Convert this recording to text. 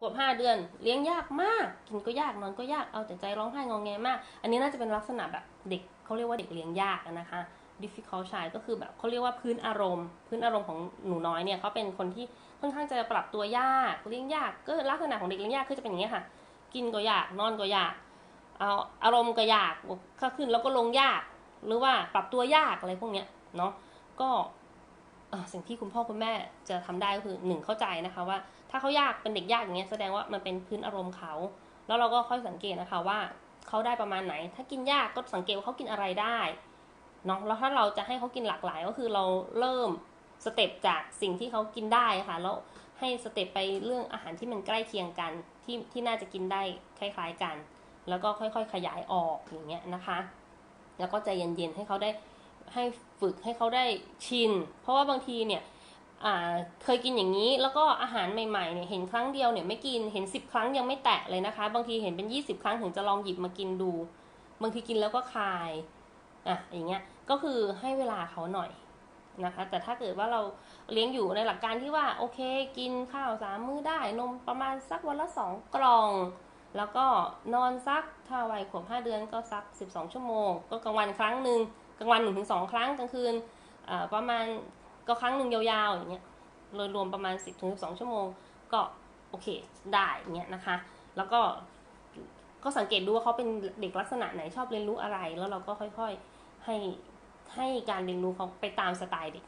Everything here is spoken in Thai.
ขวบห้าเดือนเลี้ยงยากมาก กินก็ยากนอนก็ยากเอาแต่ใจร้องไห้งองแงมาก อันนี้น่าจะเป็นลักษณะแบบเด็กเขาเรียกว่าเด็กเลี้ยงยากนะคะ difficult child ก็คือแบบเขาเรียกว่าพื้นอารมณ์ พื้นอารมณ์ของหนูน้อยเนี่ยเขาเป็นคนที่ค่อนข้างจะปรับตัวยากเลี้ยงยากก็ลักษณะของเด็กเลี้ยงยากคือจะเป็นอย่างนี้ค่ะ กินก็ยากนอนก็ยากเอาอารมณ์ก็ยากข้าขึ้นแล้วก็ลงยาก หรือว่าปรับตัวยากอะไรพวกเนี้ยเนาะก็ สิ่งที่คุณพ่อคุณแม่จะทำได้ก็คือหนึ่งเข้าใจนะคะว่า ถ้าเขายากเป็นเด็กยากอย่างเงี้ยแสดงว่ามันเป็นพื้นอารมณ์เขา แล้วเราก็ค่อยสังเกตนะคะว่าเขาได้ประมาณไหน ถ้ากินยากก็สังเกตว่าเขากินอะไรได้เนาะแล้วถ้าเราจะให้เขากินหลากหลายก็คือเราเริ่มสเต็ปจากสิ่งที่เขากินได้ค่ะแล้วให้สเต็ปไปเรื่องอาหารที่มันใกล้เคียงกันที่ที่น่าจะกินได้คล้ายๆกัน แล้วก็ค่อยๆ ขยายออกอย่างเงี้ยนะคะ แล้วก็ใจเย็นๆให้เขาได้ ให้ฝึกให้เขาได้ชิน เพราะว่าบางทีเนี่ยเคยกินอย่างนี้แล้วก็อาหารใหม่ๆเนี่ยเห็นครั้งเดียวเนี่ยไม่กินเห็นสิบครั้งยังไม่แตะเลยนะคะ บางทีเห็นเป็นยี่สิบครั้งถึงจะลองหยิบมากินดู บางทีกินแล้วก็คายอะอย่างเงี้ยก็คือให้เวลาเขาหน่อยนะคะ แต่ถ้าเกิดว่าเราเลี้ยงอยู่ในหลักการที่ว่าโอเคกินข้าวสามมื้อได้นมประมาณสักวันละสองกล่อง แล้วก็นอนสักถ้าวัยขวบห้าเดือนก็สัก 12 ชั่วโมง ก็กลางวันครั้งหนึ่ง กลางวันหนึ่งถึงสองครั้งกลางคืนประมาณก็ครั้งหนึ่งยาวๆอย่างเงี้ยโดยรวมประมาณ 10ถึง12 ชั่วโมง ก็โอเคได้เงี้ยนะคะ แล้วก็ก็สังเกตดูว่าเขาเป็นเด็กลักษณะไหนชอบเรียนรู้อะไร แล้วเราก็ค่อยๆให้ให้การเรียนรู้เขาไปตามสไตล์เด็ก